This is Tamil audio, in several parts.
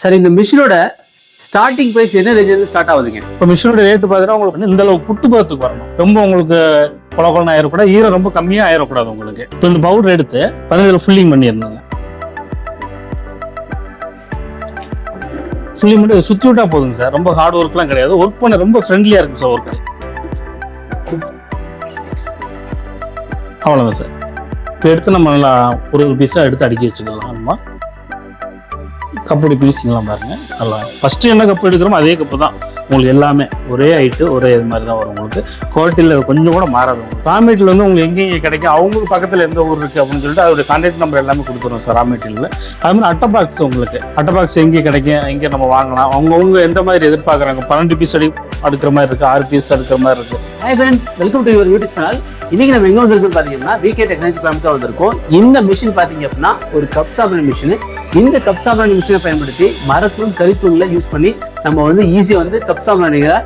சார் இந்த மிஷினோட ஸ்டார்டிங் ப்ரைஸ் என்ன ரேஞ்சிலிருந்து ஸ்டார்ட் ஆகுதுங்க? இப்போ மிஷினோட ரேட்டு பார்த்தீங்கன்னா உங்களுக்கு வந்து இந்த அளவுக்கு புட்டு பதத்துக்கு வரணும். ரொம்ப உங்களுக்கு கொல கொலன்னு ஆயிடக்கூடாது ஈரம் ரொம்ப கம்மியாக ஆயிடக்கூடாது உங்களுக்கு. இப்போ இந்த பவுடர் எடுத்து பதினஞ்சில் ஃபுல்லிங் பண்ணியிருந்தாங்க ஃபுல்லிங் பண்ணி சுற்றி விட்டா போதுங்க சார் ரொம்ப ஹார்ட் ஒர்க்லாம் கிடையாது. ஒர்க் பண்ண ரொம்ப ஃப்ரெண்ட்லியாக இருக்கும் சார் ஒர்க் அவ்வளோதான் சார் இப்போ எடுத்து நம்ம நல்லா ஒரு ஒரு பீஸாக எடுத்து அடுக்கி வச்சுக்கலாம். ஆமாம் கப்படி பீஸுங்கெல்லாம் பாருங்கள் நல்லா. ஃபஸ்ட்டு என்ன கப்பு எடுக்கிறோமோ அதே கப்பு தான். உங்களுக்கு எல்லாமே ஒரே ஹைட்டு ஒரே இது மாதிரி தான் வரும் உங்களுக்கு. குவாலிட்டியில் கொஞ்சம் கூட மாறாது. உங்களுக்கு ரா மெட்டீரியல் வந்து உங்களுக்கு எங்கெங்கே கிடைக்கும் அவங்களுக்கு பக்கத்தில் எந்த ஊர் இருக்குது அப்படின்னு சொல்லிட்டு அதோட கான்டாக்ட் நம்பர் எல்லாமே கொடுத்துருவோம் சார் ரா மெட்டீரியல் அது மாதிரி அட்டை பாக்ஸ் உங்களுக்கு. அட்டை பாக்ஸ் எங்கே கிடைக்கும் எங்கே நம்ம வாங்கலாம் அவங்கவுங்க எந்த மாதிரி எதிர்பார்க்குறாங்க? பன்னெண்டு பீஸ் அடி அடுக்கிற மாதிரி இருக்குது ஆறு பீஸ் அடுக்கிற மாதிரி இருக்குது hi friends welcome to your YouTube channel இன்னைக்கு நம்ம எங்க வந்திருக்கோம் பாத்தீங்கன்னா விகே டெக்னாலஜி பிளான் தான் வந்திருக்கோம். இந்த மிஷின் பாத்தீங்க அப்படின்னா ஒரு கப் சாப்பிட்ற மிஷின் இந்த கப் சாப்பிட்ற மிஷினை பயன்படுத்தி மரத்தூள் கரித்தூள்ல யூஸ் பண்ணி நம்ம வந்து ஈஸியா வந்து கப் சாப்பிட்ற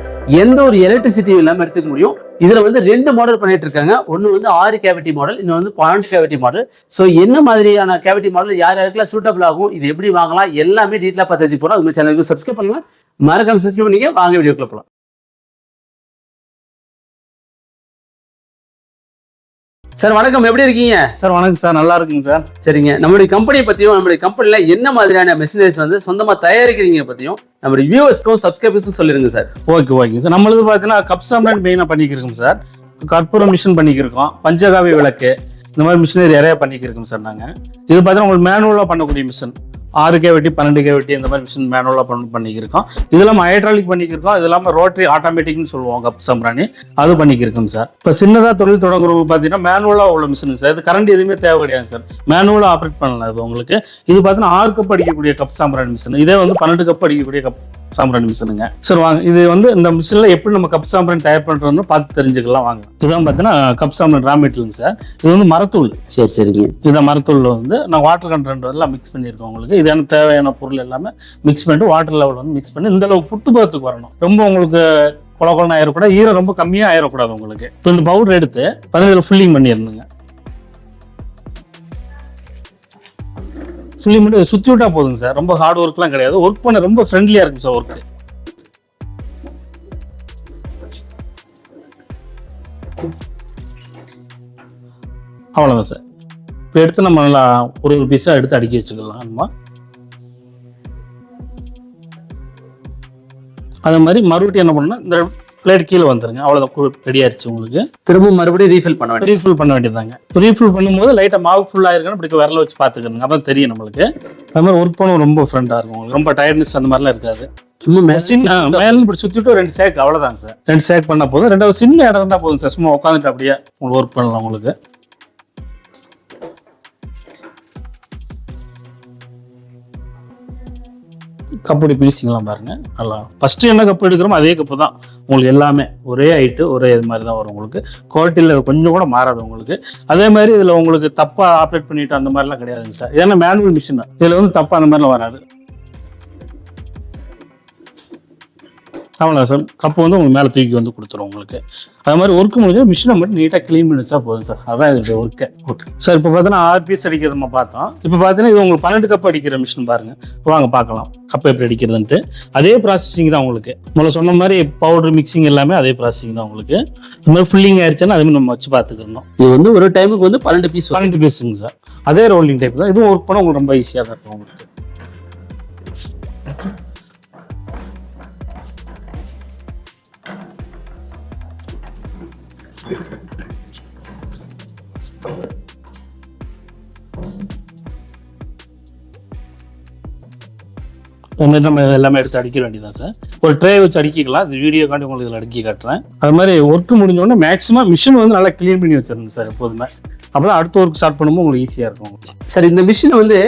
எந்த ஒரு எலக்ட்ரிசிட்டியும் இல்லாம எடுத்துக்க முடியும். இதுல வந்து ரெண்டு மாடல் பண்ணிட்டு இருக்காங்க. ஒன்னு வந்து ஆறு கேவிட்டி மாடல் இன்னும் வந்து பன்னெண்டு கேவிட்டி மாடல் ஸோ என்ன மாதிரியான கேவிட்டி மாடல் யார் யாருக்கெல்லாம் சூட்டபிள் ஆகும் இது எப்படி வாங்கலாம் எல்லாமே டீட்டெயிலாக பார்த்து வச்சு போகிறோம் அது சேனலுக்கு சப்ஸ்கிரைப் பண்ணலாம். மறக்காம சப்ஸ்கிரைப் பண்ணிக்க வாங்க வீடியோக்குள்ள போகலாம் சார் வணக்கம். எப்படி இருக்கீங்க? சார் வணக்கம் சார். நல்லா இருக்குங்க சார். சரிங்க. நம்மளுடைய கம்பெனியை பத்தியும் நம்மளுடைய கம்பெனில என்ன மாதிரியான மெஷினரிஸ் வந்து சொந்தமா தயாரிக்கிறீங்க பத்தியும் நம்மளுடைய வியூவர்ஸ்க்கும் சப்ஸ்கிரைபர்ஸ்க்கும் சொல்லிருங்க சார். ஓகே ஓகே சார் நம்மளது பார்த்தீங்கன்னா கப் சாம்பிரான் மெயினாக பண்ணிக்கிருக்கோம் சார். கற்பூரம் மிஷின் பண்ணிக்கிருக்கோம். பஞ்சகாவிய விளக்கு. இந்த மாதிரி மிஷினரி நிறைய பண்ணிக்கிருக்கோம் சார் நாங்கள் இது பார்த்தீங்கன்னா உங்களுக்கு மேனுவலாக பண்ணக்கூடிய மிஷின் ஆறு கே வெட்டி பன்னெண்டு கே வெட்டி இந்த மாதிரி மிஷின் மேனுவலாக பண்ணி பண்ணிக்கிருக்கோம். இது இல்லாமல் ஹைட்ராலிக் பண்ணிக்கிருக்கோம். இது இல்லாமல் ரோட்டரி ஆட்டோமேட்டிக்னு சொல்லுவோம் கப் சம்ராணி. அது பண்ணிக்கிருக்கோம் சார் இப்போ சின்னதாக தொழில் தொடங்குறவங்க பார்த்தீங்கன்னா மேனுவலாக உள்ள மிஷினுங்க சார் இது கரண்ட் எதுவுமே தேவை கிடையாது சார் மேனுவலாக ஆப்ரேட் பண்ணலாம் இது உங்களுக்கு. இது பார்த்தீங்கன்னா ஆறு கப் அடிக்கக்கூடிய கப் சாம்பிராணி மிஷின் இதே வந்து பன்னெண்டு கப் அடிக்கக்கூடிய கப் சாம்பிராணி மிஷினுங்க. சார் வாங்க. இது வந்து இந்த மிஷினில் எப்படி நம்ம கப் சாம்பிராணி தயார் பண்ணுறோம்னு பார்த்து தெரிஞ்சுக்கலாம் வாங்க. இதுதான் பார்த்தீங்கன்னா கப் சாம்பிராணி ரா மெட்டீரியல் சார். இது வந்து மரத்தூள். சரி சரிங்க. இந்த மரத்தூள்ல வந்து நான் வாட்டர் கண்டென்ட் எல்லாம் மிக்ஸ் பண்ணியிருக்கோம் உங்களுக்கு. இது எனக்கு தேவையான பொருள் எல்லாமே மிக்ஸ் பண்ணிட்டு வாட்டர் லெவல் வந்து மிக்ஸ் பண்ணி இந்த அளவுக்கு புட்டு பதத்துக்கு வரணும். ரொம்ப உங்களுக்கு கொல கொலன்னு ஆயிடக்கூடாது ஈரம் ரொம்ப கம்மியாக ஆயிடக்கூடாது உங்களுக்கு. இப்போ இந்த பவுடர் எடுத்து பதினஞ்சில் ஃபுல்லிங் பண்ணிடணுங்க. ஃபுல்லிங் பண்ணி சுற்றி விட்டா போதுங்க சார். ரொம்ப ஹார்ட் ஒர்க்லாம் கிடையாது. ஒர்க் பண்ண ரொம்ப ஃப்ரெண்ட்லியாக இருக்கும் சார் ஒர்க் அவ்வளோதான் சார். இப்போ எடுத்து நம்ம நல்லா ஒரு ஒரு பீஸாக எடுத்து அடுக்கி வச்சுக்கலாம். நம்ம அதே மாதிரி மறுபடியும் என்ன பண்ணணும் இந்த பிளேட் கீழே வந்துருங்க. அவ்வளோதான் ரெடி ஆயிடுச்சு உங்களுக்கு. திரும்ப மறுபடியும் ரீஃபில் பண்ண வேண்டியது. ரீஃபில் பண்ண வேண்டியதாங்க ரீஃபில் பண்ணும்போது லைட்டாக மாவு ஃபுல்லாக இருக்குன்னு இப்படி விரல வச்சு பார்த்துக்கணுங்க. அப்போ தெரியும் நம்மளுக்கு. அது மாதிரி ஒர்க் பண்ண ரொம்ப ஃப்ரெண்டாக இருக்கும் உங்களுக்கு. ரொம்ப டயர்ட்னஸ் அந்த மாதிரிலாம் இருக்காது. சும்மா மெஷின் மேலே இப்படி சுற்றிட்டு ரெண்டு சேக் அவ்வளோதாங்க சார் ரெண்டு சேக் பண்ணால் போதும். ரெண்டாவது சின்ன இடம் இருந்தால் போதும் சார் சும்மா உட்காந்துட்டு அப்படியே உங்களுக்கு ஒர்க் பண்ணலாம் உங்களுக்கு. கப்படி பீசிங்கெல்லாம் பாருங்க. நல்லா. ஃபர்ஸ்ட் என்ன கப்பு எடுக்கிறோமோ அதே கப்பு தான். உங்களுக்கு எல்லாமே ஒரே ஹைட்டு ஒரே இது மாதிரி தான் வரும் உங்களுக்கு. குவாலிட்டியில் கொஞ்சம் கூட மாறாது உங்களுக்கு. அதே மாதிரி இதில் உங்களுக்கு தப்பாக ஆப்ரேட் பண்ணிட்டு அந்த மாதிரிலாம் கிடையாதுங்க சார் ஏன்னா மேனுவல் மிஷின் தான். இதில் வந்து தப்பாக அந்த மாதிரிலாம் வராது. அவ்வளோ சார் கப்பு வந்து உங்களுக்கு மேலே தூக்கி வந்து கொடுத்துரும் உங்களுக்கு. அது மாதிரி ஒர்க் முடிஞ்சு மிஷினை மட்டும் நீட்டாக க்ளீன் பண்ணி வச்சா போதும் சார். அதான் இதோட ஒர்க்கே ஓகே சார் இப்போ பார்த்தீங்கன்னா ஆறு பீஸ் அடிக்கிறது நம்ம பார்த்தோம். இப்போ பார்த்தீங்கன்னா இது உங்களுக்கு பன்னெண்டு கப் அடிக்கிற மிஷின் பாருங்க. இப்போ வாங்க பார்க்கலாம். கப் எப்படி அடிக்கிறதுன்ட்டு. அதே ப்ராசஸிங் தான் உங்களுக்கு. முதல்ல சொன்ன மாதிரி பவுடர் மிக்சிங் எல்லாமே அதே ப்ராசஸிங் தான் உங்களுக்கு. இந்த மாதிரி ஃபுல்லிங் ஆயிடுச்சுன்னா அதே மாதிரி நம்ம வச்சு பார்த்துக்கணும். இது வந்து ஒரு டைமுக்கு வந்து பன்னெண்டு பீஸ் பன்னெண்டு பீஸுங்க சார். அதே ரோலிங் டைப் தான். இதுவும் ஒர்க் பண்ண உங்களுக்கு ரொம்ப ஈஸியாக தான் இருக்கும் உங்களுக்கு. இந்த நம்ம எல்லாமே எடுத்து அடிக்க வேண்டியதான் சார். ஒரு ட்ரே வச்சு அடிக்கலாம் அது வீடியோ காண்டி உங்களுக்கு இதில் அடுக்கி காட்டுறேன். அது மாதிரி ஒர்க் முடிஞ்சோடனே மேக்ஸிமம் மிஷின் வந்து நல்லா க்ளீன் பண்ணி வச்சிருந்தேன் சார் எப்போதுமே. அப்போ தான் அடுத்த ஒர்க் ஸ்டார்ட் பண்ணும்போது உங்களுக்கு ஈஸியாக இருக்கும். சார் இந்த மிஷின் வந்து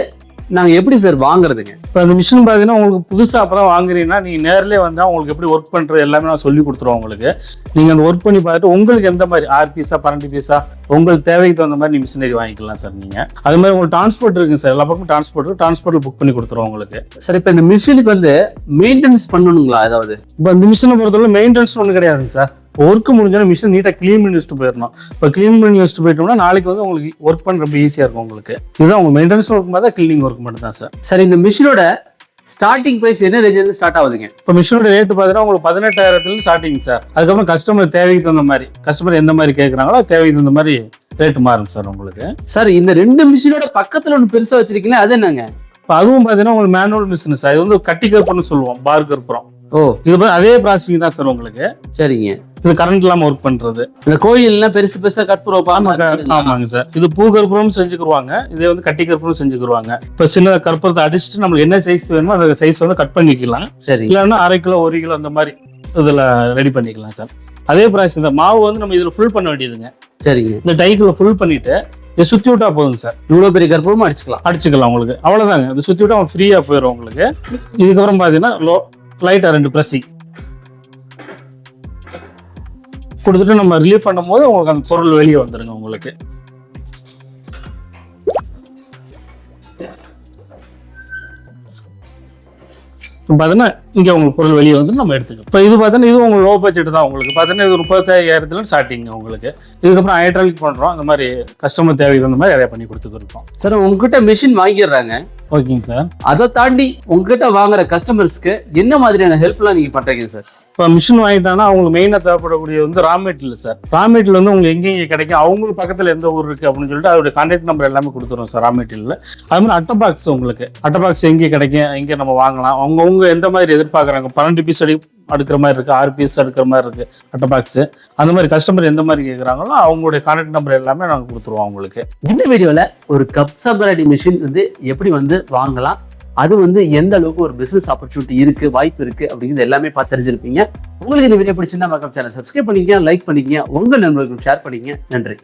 நாங்க எப்படி சார் வாங்குறதுங்க? இப்போ அந்த மிஷின் பார்த்தீங்கன்னா உங்களுக்கு புதுசாக அப்போ தான் வாங்குறீங்கன்னா நீங்கள் நேர்லேயே வந்தால் உங்களுக்கு எப்படி ஒர்க் பண்ணுறது எல்லாமே நான் சொல்லி கொடுத்துருவோம் உங்களுக்கு. நீங்கள் அந்த ஒர்க் பண்ணி பார்த்துட்டு உங்களுக்கு எந்த மாதிரி ஆறு பீஸா பன்னெண்டு பீஸா உங்களுக்கு தேவைக்கு தகுந்த மாதிரி நீ மிஷினரி வாங்கிக்கலாம் சார் நீங்கள் அது மாதிரி உங்களுக்கு டிரான்ஸ்போர்ட் இருக்குங்க சார். எல்லா பக்கமும் டிரான்ஸ்போர்ட் டிரான்ஸ்போர்ட்டில் புக் பண்ணி கொடுத்துருவோம் உங்களுக்கு. சார் இப்போ இந்த மிஷினுக்கு வந்து மெயின்டெனன்ஸ் பண்ணணுங்களா ஏதாவது? இப்போ இந்த மிஷினை பொறுத்தவரை மெயின்டெனன்ஸ் ஒன்றும் கிடையாதுங்க சார். ஒர்க் முடிஞ்சாலும் மிஷின் நீட்டாக க்ளீன் பண்ணி வச்சுட்டு போயிடணும். இப்போ க்ளீன் பண்ணி வச்சுட்டு போயிட்டோம்னா நாளைக்கு வந்து உங்களுக்கு ஒர்க் பண்ண ரொம்ப ஈஸியாக இருக்கும் உங்களுக்கு. இதுதான் உங்கள் மெயின்டெனன்ஸ் ஒர்க் மாதிரி தான் க்ளீனிங் ஒர்க் மட்டும் தான் சார் சார் இந்த மிஷினோட ஸ்டார்டிங் பிரைஸ் என்ன ரேஞ்ச் இருந்து ஸ்டார்ட் ஆகுதுங்க? இப்போ மிஷினோட ரேட்டு பார்த்தீங்கன்னா உங்களுக்கு பதினெட்டாயிரத்துல ஸ்டார்டிங் சார் அதுக்கப்புறம் கஸ்டமர் தேவைக்கு தகுந்த மாதிரி கஸ்டமர் எந்த மாதிரி கேட்குறாங்களோ தேவைக்கு தகுந்த மாதிரி ரேட்டு மாறும் சார் உங்களுக்கு. சார் இந்த ரெண்டு மிஷினோட பக்கத்துல ஒன்று பெருசா வச்சிருக்கீங்களா? அது என்னங்க? இப்போ அதுவும் பார்த்தீங்கன்னா உங்களுக்கு மேனுவல் மிஷின் சார் இது வந்து கட்டி கருப்புன்னு சொல்லுவோம் பார் கருப்புறம். ஓ. இது அதே ப்ராசஸிங் தான் சார் உங்களுக்கு. சரிங்க. இது கரண்ட் இல்லாமல் ஒர்க் பண்ணுறது இந்த கோயில்லாம் பெருசு பெருசா கற்பூரம் ஆமாங்க சார். இது பூ கருப்புறம் செஞ்சுக்கிருவாங்க. இதே வந்து கட்டி கருப்புறம் செஞ்சுக்கிருவாங்க. இப்போ சின்ன கற்பூரத்தை அடிச்சுட்டு நம்மளுக்கு என்ன சைஸ் வேணுமோ அந்த சைஸ் வந்து கட் பண்ணிக்கலாம். சரி இல்லைன்னா அரை கிலோ ஒரு கிலோ அந்த மாதிரி இதில் ரெடி பண்ணிக்கலாம் சார். அதே ப்ராசஸ் இந்த மாவு வந்து நம்ம இதில் ஃபுல் பண்ண வேண்டியதுங்க. சரிங்க. இந்த டைக்குள்ள ஃபுல் பண்ணிட்டு இதை சுற்றி விட்டா போதுங்க சார். இவ்வளவு பெரிய கற்பூரமும் அடிச்சுக்கலாம். அடிச்சுக்கலாம் உங்களுக்கு. அவ்வளோதாங்க இது சுற்றி விட்டா ஃப்ரீயாக போயிடும் உங்களுக்கு. இதுக்கப்புறம் பார்த்தீங்கன்னா லோ லைட்டாக ரெண்டு ப்ரெஸ்ஸிங் கொடுத்துட்டு நம்ம ரிலீஃப் பண்ணும்போது உங்களுக்கு அந்த பொருள் வெளியே வந்துடுங்க உங்களுக்கு. பார்த்தீங்கன்னா இங்கே உங்களுக்கு பொருள் வெளியே வந்து நம்ம எடுத்துக்கலாம். இப்போ இது பார்த்தீங்கன்னா இது உங்களுக்கு லோ பட்ஜெட் தான் உங்களுக்கு. பார்த்தீங்கன்னா இது முப்பத்தாயிரத்துல ஸ்டார்டிங் உங்களுக்கு. இதுக்கப்புறம் ஹைட்ராலிக் பண்ணுறோம் அந்த மாதிரி கஸ்டமர் தேவைக்கு தகுந்த மாதிரி நிறைய பண்ணி கொடுத்துருக்கோம் சார் உங்ககிட்ட மிஷின் வாங்கிடுறாங்க. ஓகேங்க சார். அதை தாண்டி உங்ககிட்ட வாங்குற கஸ்டமர்ஸ்க்கு என்ன மாதிரியான ஹெல்ப்லாம் நீங்க பண்றீங்க சார்? இப்போ மிஷின் வாங்கிட்டாங்கன்னா அவங்களுக்கு மெயினாக தேவைப்படக்கூடிய வந்து raw material sir raw material வந்து உங்களுக்கு எங்கே கிடைக்கும்? அவங்களுக்கு பக்கத்தில் எந்த ஊர் இருக்குது அப்படின்னு சொல்லிட்டு அதோட கான்டாக்ட் நம்பர் எல்லாமே கொடுத்துருவோம் சார் ரா மெட்டீரியல் அது மாதிரி அட்டை பாக்ஸ் உங்களுக்கு. அட்டை பாக்ஸ் எங்கே கிடைக்கும்? எங்கே நம்ம வாங்கலாம்? அவங்கவுங்க எந்த மாதிரி எதிர்பார்க்குறாங்க? பன்னெண்டு பீஸ் அடி அடுக்கிற மாதிரி இருக்குது ஆறு பீஸ் அடுக்கிற மாதிரி இருக்குது அட்டை பாக்ஸ் அந்த மாதிரி கஸ்டமர் எந்த மாதிரி கேட்குறாங்களோ அவங்களுடைய கான்டாக்ட் நம்பர் எல்லாமே நாங்கள் கொடுத்துருவோம் அவங்களுக்கு. இந்த வீடியோவில் ஒரு கப் சப்ராடி மிஷின் வந்து எப்படி வந்து வாங்கலாம்? அது வந்து எந்த அளவுக்கு ஒரு பிசினஸ் ஆப்பர்ச்சுனிட்டி இருக்கு வாய்ப்பு இருக்கு அப்படிங்கிறது எல்லாமே பார்த்து தெரிஞ்சிருப்பீங்க. உங்களுக்கு இந்த வீடியோ பிடிச்சிருந்தா மக்கள் சேனல் சப்ஸ்கிரைப் பண்ணிக்கங்க லைக் பண்ணிக்கங்க உங்கள் நண்பர்களுக்கும் ஷேர் பண்ணிக்கங்க. நன்றி.